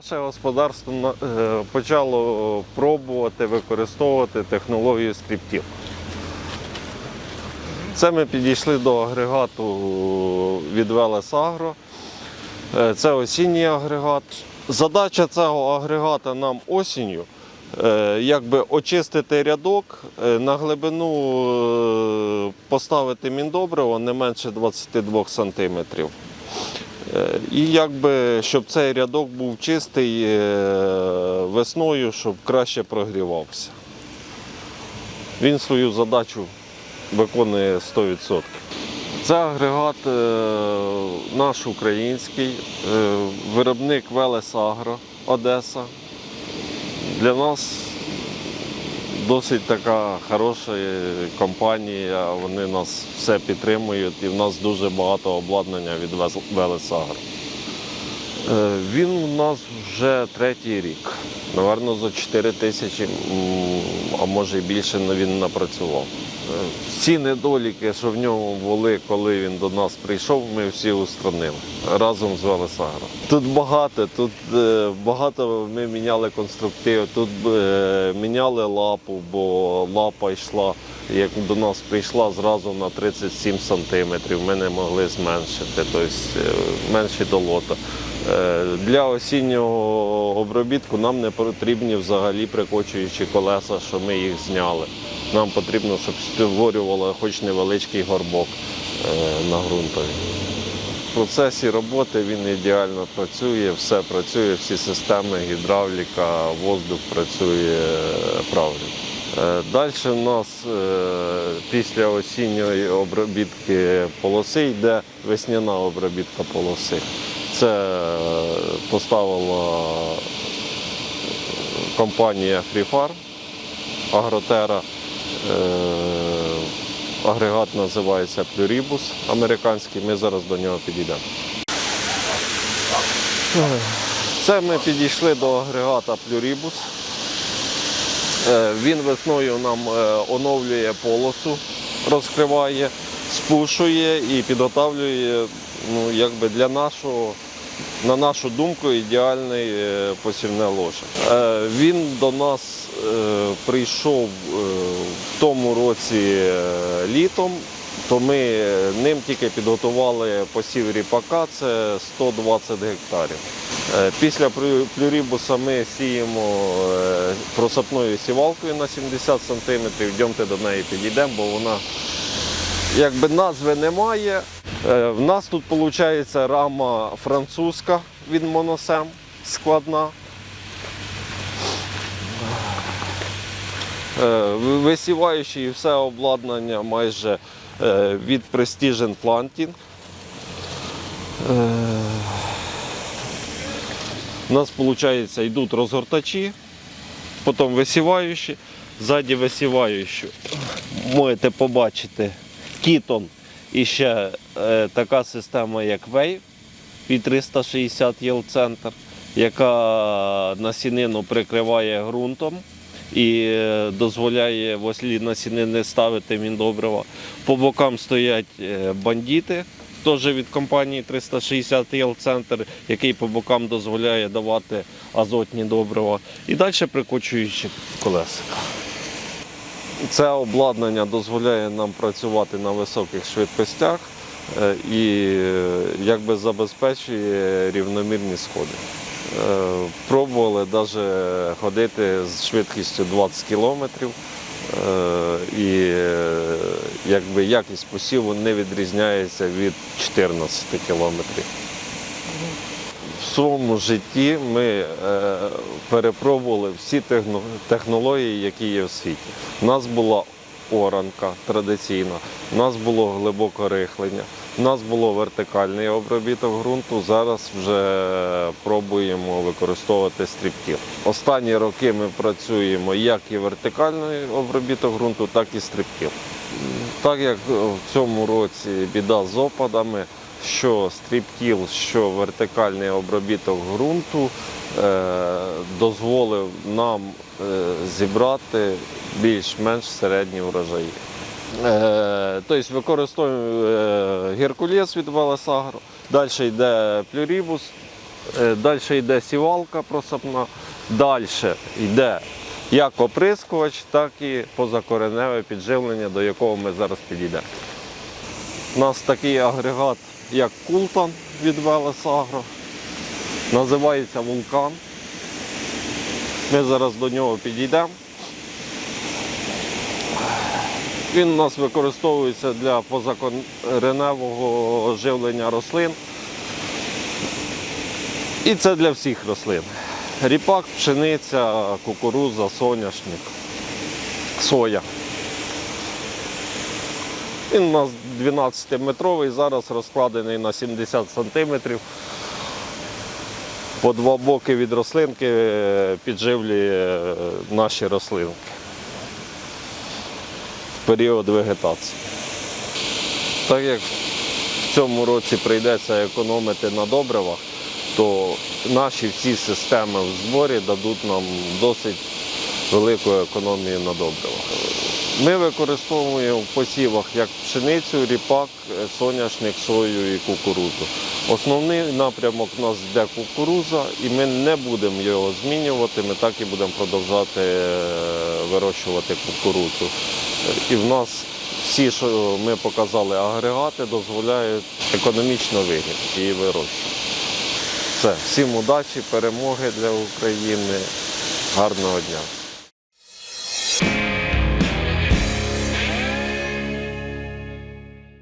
Наше господарство е, почало пробувати використовувати технологію стріптіл. Це ми підійшли до агрегату від Велес Агро. Е, Це осінній агрегат. Задача цього агрегата нам осінню е, якби очистити рядок, е, на глибину е, поставити міндобриво не менше 22 сантиметрів. Е, І якби, щоб цей рядок був чистий е, весною, щоб краще прогрівався. Він свою задачу виконує 100%. Це агрегат е, наш український, виробник Велес Агро Одеса. Для нас досить така хороша компанія, вони нас все підтримують і в нас дуже багато обладнання від Велесагр. Е, Він у нас вже третій рік. Наверно, за 4 тисячі, а може і більше він напрацював. Е, Всі недоліки, що в ньому були, коли він до нас прийшов, ми всі устранили разом з Велесагро. Тут багато, тут е, багато ми міняли конструктив, тут е, міняли лапу, бо лапа йшла, як до нас прийшла зразу на 37 сантиметрів. Ми не могли зменшити, тобто е, менші долота. Е, Для осіннього обробітку нам не потрібні взагалі прикочуючі колеса, що ми їх зняли. Нам потрібно, щоб створювало хоч невеличкий горбок е, на ґрунтові. В процесі роботи він ідеально працює, все працює, всі системи, гідравліка, воздух працює правильно. Далі у нас е, після осінньої обробітки полоси йде весняна обробітка полоси. Це е, поставила компанія FreeFarm, Агротера. Е, Агрегат називається Pluribus американський. Ми зараз до нього підійдемо. Це ми підійшли до агрегата Pluribus. Е, Він весною нам оновлює полосу, розкриває, спушує і підготавлює ну, якби для нашого, на нашу думку, ідеальне е, посівне ложе. Е, Він до нас е, прийшов в тому році літом, то ми ним тільки підготували посів ріпака, це 120 гектарів. Після плюрібуса ми сіємо просапною сівалкою на 70 см. Йдемте до неї підійдемо, бо вона якби назви немає. Е, В нас тут виходить рама французька від моносем складна. Е, Висіваючи і все обладнання майже е, від Precision Planting. У нас, виходить, йдуть розгортачі, потім висіваючі, ззаді висіваючу. Можете побачити кітон і ще е, така система, як Wave від 360 єл центр, яка насінину прикриває ґрунтом і е, дозволяє в ослі насінини ставити міндобрива. По бокам стоять е, бандити. Теж від компанії 360 єл центр, який по бокам дозволяє давати азотні добрива. І далі прикочуючи колесика. Це обладнання дозволяє нам працювати на високих швидкостях е, і е, якби забезпечує рівномірні сходи. Е, Пробували навіть ходити з швидкістю 20 кілометрів. І якби якість посіву не відрізняється від 14 кілометрів. В своєму житті ми е, перепробували всі технології, які є в світі. У нас була оранка традиційна, у нас було глибоке рихлення, у нас було вертикальний обробіток ґрунту. Зараз вже пробуємо використовувати стріптіл. Останні роки ми працюємо як і вертикальний обробіток ґрунту, так і стріптіл. Так як в цьому році біда з опадами, що стріптіл, що вертикальний обробіток ґрунту е, дозволив нам е, зібрати більш-менш середні врожаї. Е, тобто використовуємо геркулес від Велесагро, далі йде плюрібус, Далі йде сівалка просапна, далі йде як оприскувач, так і позакореневе підживлення, до якого ми зараз підійдемо. У нас такий агрегат, як Култан від Велесагро. Називається вулкан. Ми зараз до нього підійдемо. Він у нас використовується для позакореневого живлення рослин. І це для всіх рослин. Ріпак, пшениця, кукуруза, соняшник, соя. Він у нас 12-метровий, зараз розкладений на 70 сантиметрів. По два боки від рослинки е, підживлює е, наші рослинки в період вегетації. Так як в цьому році прийдеться економити на добривах, то наші всі системи в зборі дадуть нам досить велику економію на добривах. Ми використовуємо в посівах як пшеницю, ріпак, е, соняшник, сою і кукурудзу. Основний напрямок у нас йде кукуруза, і ми не будемо його змінювати, ми так і будемо продовжати е, вирощувати кукурудзу. І в нас всі, що ми показали, агрегати дозволяють економічно вигідно її вирощувати. Все, всім удачі, перемоги для України. Гарного дня.